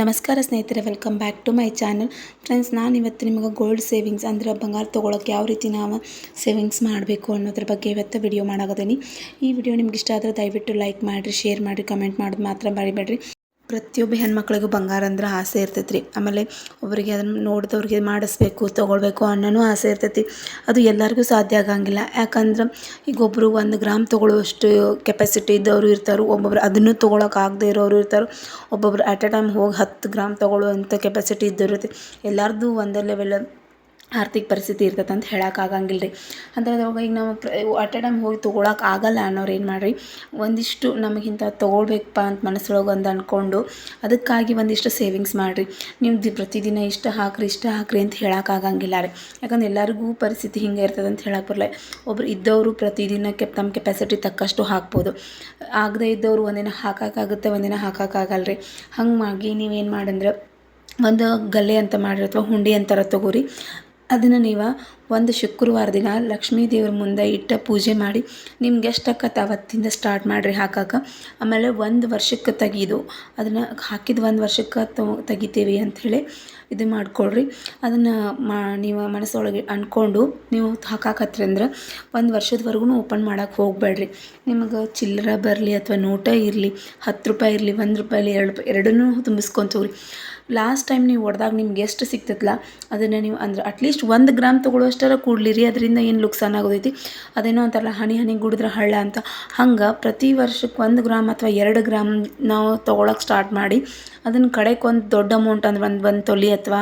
ನಮಸ್ಕಾರ ಸ್ನೇಹಿತರೆ welcome back to my channel friends ನಾನು ಇವತ್ತು ನಿಮಗೆ ಗೋಲ್ಡ್ ಸೇವಿಂಗ್ಸ್ ಅಂದ್ರೆ ಬಂಗಾರ ತೊಗೊಳಕ್ಕೆ ಯಾವ ರೀತಿ ನಾವು ಸೇವಿಂಗ್ಸ್ ಮಾಡಬೇಕು ಅನ್ನೋದ್ರ ಬಗ್ಗೆ ಇವತ್ತು ವಿಡಿಯೋ ಮಾಡಾಕತ್ತೀನಿ. ಈ ವಿಡಿಯೋ ನಿಮ್ಗೆ ಇಷ್ಟ ಆದರೆ ದಯವಿಟ್ಟು ಲೈಕ್ ಮಾಡಿರಿ ಶೇರ್ ಮಾಡಿರಿ ಕಮೆಂಟ್ ಮಾಡೋದು ಮಾತ್ರ ಮರಿಬೇಡ್ರಿ. ಪ್ರತಿಯೊಬ್ಬ ಹೆಣ್ಮಕ್ಳಿಗೂ ಬಂಗಾರ ಅಂದ್ರೆ ಆಸೆ ಇರ್ತೈತೆ ರೀ ಆಮೇಲೆ ಒಬ್ಬರಿಗೆ ಅದನ್ನು ನೋಡಿದವ್ರಿಗೆ ಮಾಡಿಸ್ಬೇಕು, ತೊಗೊಳ್ಬೇಕು ಅನ್ನೋನು ಆಸೆ ಇರ್ತೈತಿ. ಅದು ಎಲ್ಲರಿಗೂ ಸಾಧ್ಯ ಆಗಂಗಿಲ್ಲ. ಯಾಕಂದ್ರೆ ಈಗ ಒಬ್ಬರು ಒಂದು ಗ್ರಾಮ್ ತೊಗೊಳ್ಳುವಷ್ಟು ಕೆಪಾಸಿಟಿ ಇದ್ದವರು ಇರ್ತಾರೆ. ಒಬ್ಬೊಬ್ರು ಅದನ್ನು ತೊಗೊಳಕ್ಕೆ ಆಗದೆ ಇರೋರು ಇರ್ತಾರೆ. ಒಬ್ಬೊಬ್ರು ಅಟ್ ಅ ಟೈಮ್ ಹೋಗಿ ಹತ್ತು ಗ್ರಾಮ್ ತೊಗೊಳ್ಳುವಂಥ ಕೆಪಾಸಿಟಿ ಇದ್ದವ್ರು ಇರ್ತೈತಿ ಎಲ್ಲರದ್ದು ಒಂದೇ ಲೆವೆಲ್ ಆರ್ಥಿಕ ಪರಿಸ್ಥಿತಿ ಇರ್ತೈತೆ ಅಂತ ಹೇಳಕ್ಕೆ ಆಗಂಗಿಲ್ಲ ರೀ. ಅಂಥದ್ರೊಳಗೆ ಈಗ ನಾವು ಅಟ್ ಎ ಟೈಮ್ ಹೋಗಿ ತೊಗೊಳಕ್ಕೆ ಆಗಲ್ಲ ಅನ್ನೋರು ಏನು ಮಾಡಿರಿ, ಒಂದಿಷ್ಟು ನಮಗಿಂತ ತೊಗೊಳ್ಬೇಕಪ್ಪ ಅಂತ ಮನಸ್ಸೊಳಗೆ ಒಂದು ಅಂದ್ಕೊಂಡು ಅದಕ್ಕಾಗಿ ಒಂದಿಷ್ಟು ಸೇವಿಂಗ್ಸ್ ಮಾಡಿರಿ. ನೀವು ದಿ, ಪ್ರತಿದಿನ ಇಷ್ಟು ಹಾಕ್ರಿ ಇಷ್ಟು ಹಾಕ್ರಿ ಅಂತ ಹೇಳಕ್ಕೆ ಆಗಂಗಿಲ್ಲ ರೀ. ಯಾಕಂದ್ರೆ ಎಲ್ಲರಿಗೂ ಪರಿಸ್ಥಿತಿ ಹಿಂಗೆ ಇರ್ತದೆ ಅಂತ ಹೇಳಕ್ಕೆ ಬರಲ್ಲ. ಒಬ್ರು ಇದ್ದವರು ಪ್ರತಿದಿನಕ್ಕೆ ತಮ್ಮ ಕೆಪಾಸಿಟಿ ತಕ್ಕಷ್ಟು ಹಾಕ್ಬೋದು. ಆಗದೇ ಇದ್ದವರು ಒಂದಿನ ಹಾಕೋಕ್ಕಾಗುತ್ತೆ ಒಂದಿನ ಹಾಕೋಕ್ಕಾಗಲ್ಲ ರೀ. ಹಂಗಾಗಿ ನೀವೇನು ಮಾಡಂದ್ರೆ, ಒಂದು ಗಲ್ಲೆ ಅಂತ ಮಾಡಿರಿ ಅಥವಾ ಹುಂಡಿ ಅಂತಾರ ತೊಗೋರಿ ಅದನ್ನು ನೀವು ಒಂದು ಶುಕ್ರವಾರ ದಿನ ಲಕ್ಷ್ಮೀ ದೇವ್ರ ಮುಂದೆ ಇಟ್ಟು ಪೂಜೆ ಮಾಡಿ ನಿಮ್ಗೆ ಎಷ್ಟು ಅವತ್ತಿಂದ ಸ್ಟಾರ್ಟ್ ಮಾಡಿರಿ ಹಾಕಕ್ಕೆ ಆಮೇಲೆ ಒಂದು ವರ್ಷಕ್ಕೆ ತೆಗೀದು. ಅದನ್ನು ಹಾಕಿದ ಒಂದು ವರ್ಷಕ್ಕೆ ತೆಗಿತೀವಿ ಅಂಥೇಳಿ ಇದು ಮಾಡಿಕೊಳ್ರಿ. ಅದನ್ನು ಮಾ, ನೀವು ಮನಸ್ಸೊಳಗೆ ಅಂದ್ಕೊಂಡು ನೀವು ಹಾಕಾಕತ್ರಿ ಅಂದ್ರೆ ಒಂದು ವರ್ಷದವರೆಗೂ ಓಪನ್ ಮಾಡೋಕೆ ಹೋಗಬೇಡ್ರಿ ನಿಮಗೆ ಚಿಲ್ಲರೆ ಬರಲಿ ಅಥವಾ ನೋಟ ಇರಲಿ, ಹತ್ತು ರೂಪಾಯಿ ಇರಲಿ, ಒಂದು ರೂಪಾಯಿ ಇರಲಿ, ಎರಡು ರೂಪಾಯಿ ಎರಡನ್ನೂ ತುಂಬಿಸ್ಕೊಂತ ಹೋಗ್ರಿ. ಲಾಸ್ಟ್ ಟೈಮ್ ನೀವು ಹೊಡೆದಾಗ ನಿಮ್ಗೆ ಎಷ್ಟು ಸಿಕ್ತಿತ್ತಲ್ಲ ಅದನ್ನು ನೀವು ಅಂದ್ರೆ ಅಟ್ಲೀಸ್ಟ್ ಒಂದು ಗ್ರಾಮ್ ತೊಗೊಳ್ಳೋಷ್ಟರ ಕೂಡ್ಲಿರಿ, ಅದರಿಂದ ಏನು ಲುಕ್ಸಾನ್ ಆಗೋದೈತಿ? ಅದೇನೋ ಅಂತಾರಲ್ಲ, ಹನಿ ಹನಿ ಗುಡಿದ್ರೆ ಹಳ್ಳ ಅಂತ. ಹಂಗೆ ಪ್ರತಿ ವರ್ಷಕ್ಕೆ ಒಂದು ಗ್ರಾಮ್ ಅಥವಾ ಎರಡು ಗ್ರಾಮ್ ನಾವು ತೊಗೊಳಕ್ಕೆ ಸ್ಟಾರ್ಟ್ ಮಾಡಿ, ಅದನ್ನು ಕಡೆಗೆ ಒಂದು ದೊಡ್ಡ ಅಮೌಂಟ್ ಅಂದ್ರೆ ಒಂದು ಒಂದು ತೊಲಿ ಅಥವಾ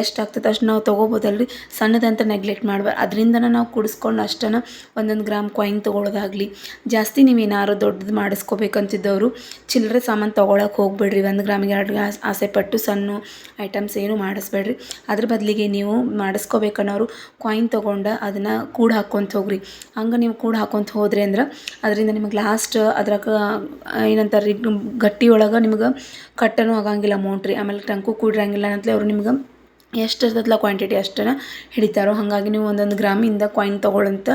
ಎಷ್ಟು ಆಗ್ತದೆ ಅಷ್ಟು ನಾವು ತೊಗೋಬೋದಲ್ರಿ. ಸಣ್ಣದಂತ ನೆಗ್ಲೆಕ್ಟ್ ಮಾಡ್ಬಾರ್ದು. ಅದರಿಂದನೇ ನಾವು ಕುಡಿಸ್ಕೊಂಡು ಅಷ್ಟನ್ನು ಒಂದೊಂದು ಗ್ರಾಮ್ ಕಾಯಿನ್ ತೊಗೊಳೋದಾಗಲಿ. ಜಾಸ್ತಿ ನೀವು ಏನಾದ್ರು ದೊಡ್ಡದು ಮಾಡಿಸ್ಕೋಬೇಕಂತಿದ್ದವರು ಚಿಲ್ಲರೆ ಸಾಮಾನು ತೊಗೊಳಕ್ಕೆ ಹೋಗ್ಬೇಡ್ರಿ. ಒಂದು ಗ್ರಾಮಿಗೆ ಎರಡು ಆಸೆ ಸಣ್ಣ ಐಟಮ್ಸ್ ಏನು ಮಾಡಿಸ್ಬೇಡ್ರಿ. ಅದ್ರ ಬದಲಿಗೆ ನೀವು ಮಾಡಿಸ್ಕೋಬೇಕನ್ನೋರು ಕಾಯಿನ್ ತೊಗೊಂಡು ಅದನ್ನು ಕೂಡ ಹಾಕ್ಕೊಂತ ಹೋಗ್ರಿ. ಹಂಗೆ ನೀವು ಕೂಡ ಹಾಕ್ಕೊಂತ ಹೋದ್ರಿ ಅಂದ್ರೆ ಅದರಿಂದ ನಿಮಗೆ ಲಾಸ್ಟ್ ಅದ್ರಾಗ ಏನಂತಾರೆ ರೀ ಗಟ್ಟಿ ಒಳಗೆ ನಿಮ್ಗೆ ಕಟ್ಟನೂ ಆಗಂಗಿಲ್ಲ ಅಮೌಂಟ್ ರೀ. ಆಮೇಲೆ ಟಂಕು ಕೂಡಿರಂಗಿಲ್ಲ ಅಂತಲೇ ಅವರು ನಿಮ್ಗೆ ಎಷ್ಟು ಇರ್ತದಲ್ಲ ಕ್ವಾಂಟಿಟಿ ಅಷ್ಟನ್ನು ಹಿಡಿತಾರೋ, ಹಾಗಾಗಿ ನೀವು ಒಂದೊಂದು ಗ್ರಾಮಿಂದ ಕಾಯಿನ್ ತೊಗೊಳಂತ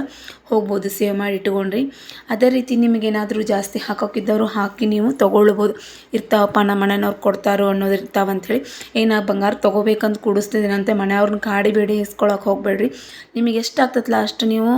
ಹೋಗ್ಬೋದು ಸೇವ್ ಮಾಡಿ ಇಟ್ಕೊಂಡ್ರಿ ಅದೇ ರೀತಿ ನಿಮಗೇನಾದರೂ ಜಾಸ್ತಿ ಹಾಕೋಕ್ಕಿದ್ದವರು ಹಾಕಿ ನೀವು ತೊಗೊಳ್ಬೋದು ಇರ್ತಾವಪ್ಪ ನಮ್ಮ ಮನೆಯವ್ರು ಕೊಡ್ತಾರೋ ಅನ್ನೋದು ಇರ್ತಾವ ಅಂಥೇಳಿ ಏನು ಬಂಗಾರ ತೊಗೋಬೇಕಂತ ಕೂಡಿಸ್ತಿದ್ದೀನಂತೆ ಮನೆಯವ್ರನ್ನ ಕಾಡಿ ಬೇಡಿ ಇಸ್ಕೊಳಕ್ಕೆ ಹೋಗಬೇಡ್ರಿ. ನಿಮಗೆ ಎಷ್ಟು ಆಗ್ತದಲ್ಲ ಅಷ್ಟು ನೀವು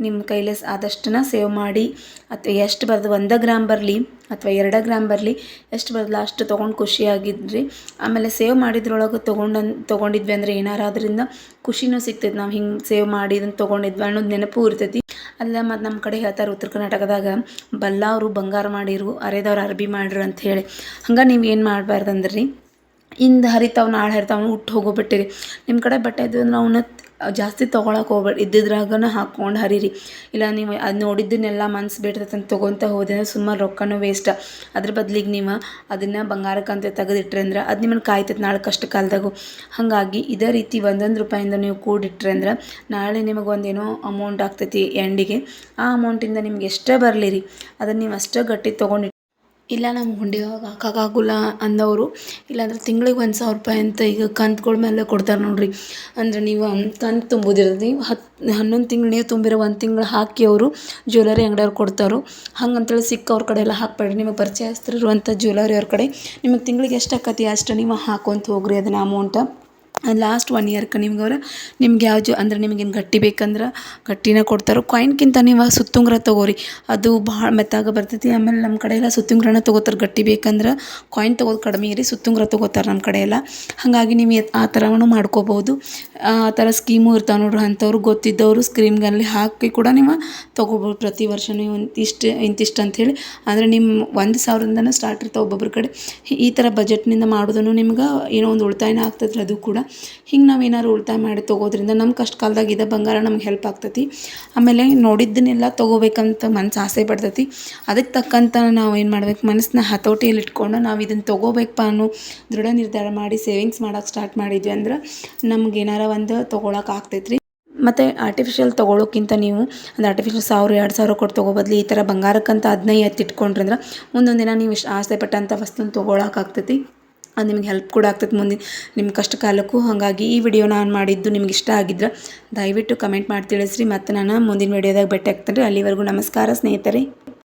ನಿಮ್ಮ ಕೈಲೇ ಆದಷ್ಟನ್ನು ಸೇವ್ ಮಾಡಿ ಅಥವಾ ಎಷ್ಟು ಬರೋದು ಒಂದೇ ಗ್ರಾಮ್ ಬರಲಿ ಅಥವಾ ಎರಡು ಗ್ರಾಮ್ ಬರಲಿ, ಎಷ್ಟು ಬರಲ್ಲ ಅಷ್ಟು ತೊಗೊಂಡು ಖುಷಿಯಾಗಿದ್ರಿ. ಆಮೇಲೆ ಸೇವ್ ಮಾಡಿದ್ರೊಳಗೆ ತೊಗೊಂಡು ತೊಗೊಂಡಿದ್ವಿ ಅಂದರೆ ಏನಾರು ಅದರಿಂದ ಖುಷಿನೂ ಸಿಗ್ತೈತೆ. ನಾವು ಹಿಂಗೆ ಸೇವ್ ಮಾಡಿ ಇದನ್ನು ತೊಗೊಂಡಿದ್ವಿ ಅನ್ನೋದು ನೆನಪು ಇರ್ತೈತಿ. ಅಲ್ಲ, ಮತ್ತು ನಮ್ಮ ಕಡೆ ಹೇಳ್ತಾರೆ ಉತ್ತರ ಕರ್ನಾಟಕದಾಗ, ಬಲ್ಲವರು ಬಂಗಾರ ಮಾಡಿರು, ಅರೆದವ್ರು ಅರ್ಬಿ ಮಾಡಿರು ಅಂತ ಹೇಳಿ. ಹಂಗೆ ನೀವು ಏನು ಮಾಡಬಾರ್ದು ರೀ ಇಂದು ಹರಿತಾವ್, ನಾಳೆ ಹರಿತಾವ್ ಉಟ್ಟು ಹೋಗೋಬಿಟ್ಟಿರಿ. ನಿಮ್ಮ ಕಡೆ ಬಟ್ಟೆ ಇದ್ವು ಅಂದ್ರೆ ಅವನ್ನ ಜಾಸ್ತಿ ತೊಗೊಳಕ್ಕೆ ಹೋಗ್ಬೇಡಿ. ಇದ್ದಿದ್ರಾಗನ ಹಾಕ್ಕೊಂಡು ಹರೀರಿ. ಇಲ್ಲ ನೀವು ಅದು ನೋಡಿದ್ದನ್ನೆಲ್ಲ ಮನ್ಸು ಬಿಡ್ತೈತೆ ಅಂತ ತೊಗೊತ ಹೋದೆ ಅಂದ್ರೆ ಸುಮಾರು ರೊಕ್ಕನೂ ವೇಸ್ಟ್ ಅದ್ರ ಬದ್ಲಿಗೆ ನೀವು ಅದನ್ನು ಬಂಗಾರಕ್ಕಂತ ತೆಗೆದಿಟ್ರೆ ಅಂದ್ರೆ ಅದು ನಿಮ್ಮನ್ನು ಕಾಯ್ತೈತೆ ನಾಳೆ ಕಷ್ಟ ಕಾಲದಾಗೂ. ಹಾಗಾಗಿ ಇದೇ ರೀತಿ ಒಂದೊಂದು ರೂಪಾಯಿಂದ ನೀವು ಕೂಡಿಟ್ರೆ ಅಂದ್ರೆ ನಾಳೆ ನಿಮಗೆ ಒಂದೇನೋ ಅಮೌಂಟ್ ಆಗ್ತೈತಿ ಎಂಡಿಗೆ ಆ ಅಮೌಂಟಿಂದ ನಿಮ್ಗೆ ಎಷ್ಟೇ ಬರಲಿ ರೀ ಅದನ್ನು ನೀವು ಅಷ್ಟೇ ಗಟ್ಟಿ ತೊಗೊಂಡು ಇಲ್ಲ ನಮ್ಗೆ ಹುಂಡಿ ಹಾಕೋಕ್ಕಾಗಲ್ಲ ಅಂದವರು. ಇಲ್ಲಾಂದ್ರೆ ತಿಂಗಳಿಗೆ ಒಂದು ಸಾವಿರ ರೂಪಾಯಿ ಅಂತ ಈಗ ಕಂತುಗಳ ಮೇಲೆ ಕೊಡ್ತಾರೆ ನೋಡಿರಿ. ಅಂದ್ರೆ ನೀವು ಕಂತು ತುಂಬೋದಿರ್ತದೆ ನೀವು ಹತ್ತು ಹನ್ನೊಂದು ತಿಂಗಳು, ನೀವು ತುಂಬಿರೋ ಒಂದು ತಿಂಗಳು ಹಾಕಿ ಅವರು ಜ್ಯುವೆಲರಿ ಅಂಗಡಿಯವ್ರು ಕೊಡ್ತಾರೆ. ಹಂಗಂತೇಳಿ ಸಿಕ್ಕವ್ರ ಕಡೆ ಎಲ್ಲ ಹಾಕಬೇಡ್ರಿ. ನಿಮಗೆ ಪರಿಚಯಸ್ಥರಿರುವಂಥ ಜ್ಯುವೆಲರಿ ಅವ್ರ ಕಡೆ. ನಿಮಗೆ ತಿಂಗಳಿಗೆ ಎಷ್ಟು ಆಕತಿ ಅಷ್ಟು ನೀವು ಹಾಕೊಂತ ಹೋಗ್ರಿ ಅದನ್ನು ಅಮೌಂಟ. ಲಾಸ್ಟ್ ಒನ್ ಇಯರ್ಗೆ ನಿಮ್ಗೆ ಅವ್ರು ನಿಮ್ಗೆ ಯಾವ ಜೊ ಅಂದ್ರೆ ನಿಮ್ಗೇನು ಗಟ್ಟಿ ಬೇಕಂದ್ರೆ ಗಟ್ಟಿನೇ ಕೊಡ್ತಾರೆ ಕಾಯಿನ್ಗಿಂತ ನೀವು ಸುತ್ತುಂಗ್ರ ತೊಗೋರಿ. ಅದು ಭಾಳ ಮೆತ್ತಾಗ ಬರ್ತೈತಿ. ಆಮೇಲೆ ನಮ್ಮ ಕಡೆ ಎಲ್ಲ ಸುತ್ತುಂಗ್ರನ ತೊಗೋತಾರೆ. ಗಟ್ಟಿ ಬೇಕಂದ್ರೆ ಕಾಯಿನ್ ತೊಗೋದು ಕಡಿಮೆ ಇರಿ, ಸುತ್ತುಂಗ್ರ ತೊಗೋತಾರೆ ನಮ್ಮ ಕಡೆ ಎಲ್ಲ. ಹಾಗಾಗಿ ನೀವು ಆ ಥರನೂ ಮಾಡ್ಕೋಬೋದು ಆ ಥರ ಸ್ಕೀಮು ಇರ್ತಾವೆ ನೋಡ್ರಿ, ಅಂಥವ್ರು ಗೊತ್ತಿದ್ದವರು ಸ್ಕ್ರೀಮ್ಗಲ್ಲಿ ಹಾಕಿ ಕೂಡ ನೀವು ತೊಗೋಬೋದು ಪ್ರತಿ ವರ್ಷ ನೀವು ಇಷ್ಟು ಇಂತಿಷ್ಟು ಅಂಥೇಳಿ ಅಂದರೆ ನಿಮ್ಮ ಒಂದು ಸಾವಿರದಿಂದನೂ ಸ್ಟಾರ್ಟ್ ಇರ್ತಾವೆ ಒಬ್ಬೊಬ್ಬರ ಕಡೆ. ಈ ಥರ ಬಜೆಟ್ನಿಂದ ಮಾಡೋದನ್ನು ನಿಮ್ಗೆ ಏನೋ ಒಂದು ಉಳಿತಾಯನ ಆಗ್ತದ್ರೆ ಅದು ಕೂಡ. ಹಿಂಗೆ ನಾವು ಏನಾದ್ರು ಉಳಿತಾಯ ಮಾಡಿ ತೊಗೋದ್ರಿಂದ ನಮ್ಮ ಕಷ್ಟ ಕಾಲದಾಗ ಇದೆ ಬಂಗಾರ ನಮ್ಗೆ ಹೆಲ್ಪ್ ಆಗ್ತೈತಿ. ಆಮೇಲೆ ನೋಡಿದ್ದನ್ನೆಲ್ಲ ತೊಗೋಬೇಕಂತ ಮನಸ್ಸು ಆಸೆ ಪಡ್ತೈತಿ. ಅದಕ್ಕೆ ತಕ್ಕಂತ ನಾವು ಏನು ಮಾಡ್ಬೇಕು ಮನಸ್ಸನ್ನ ಹತೋಟಿಯಲ್ಲಿ ಇಟ್ಕೊಂಡು ನಾವು ಇದನ್ನು ತೊಗೋಬೇಕಪ್ಪ ಅನ್ನೋ ದೃಢ ನಿರ್ಧಾರ ಮಾಡಿ ಸೇವಿಂಗ್ಸ್ ಮಾಡೋಕೆ ಸ್ಟಾರ್ಟ್ ಮಾಡಿದ್ವಿ ಅಂದ್ರೆ ನಮ್ಗೆ ಏನಾರ ಒಂದು ತೊಗೊಳಕ್ಕೆ ಆಗ್ತೈತ್ರಿ. ಮತ್ತು ಆರ್ಟಿಫಿಷಿಯಲ್ ತೊಗೊಳೋಕ್ಕಿಂತ ನೀವು ಒಂದು ಆರ್ಟಿಫಿಷಿಯಲ್ ಸಾವಿರ, ಎರಡು ಸಾವಿರ ಕೊಟ್ಟು ತೊಗೋ ಬದಲು ಈ ಥರ ಬಂಗಾರಕ್ಕಂತ ಅದನ್ನೇ ಎತ್ತಿಟ್ಕೊಂಡ್ರಿ ಅಂದ್ರೆ ಮುಂದೊಂದು ದಿನ ನೀವು ಇಷ್ಟು ಆಸೆ ಪಟ್ಟಂಥ ವಸ್ತುನ ತೊಗೊಳಕ್ಕಾಗ್ತೈತಿ ಅದು ನಿಮ್ಗೆ ಹೆಲ್ಪ್ ಕೂಡ ಆಗ್ತೈತೆ ಮುಂದಿನ ನಿಮ್ಮ ಕಷ್ಟ ಕಾಲಕ್ಕೂ ಹಾಗಾಗಿ ಈ ವಿಡಿಯೋ ನಾನು ಮಾಡಿದ್ದು ನಿಮ್ಗೆ ಇಷ್ಟ ಆಗಿದ್ರೆ ದಯವಿಟ್ಟು ಕಮೆಂಟ್ ಮಾಡಿ ತಿಳಿಸ್ರಿ ಮತ್ತು ನಾನು ಮುಂದಿನ ವಿಡಿಯೋದಾಗ ಭೇಟಿ ಆಗ್ತೇನೆ ರೀ ಅಲ್ಲಿವರೆಗೂ ನಮಸ್ಕಾರ ಸ್ನೇಹಿತರೆ.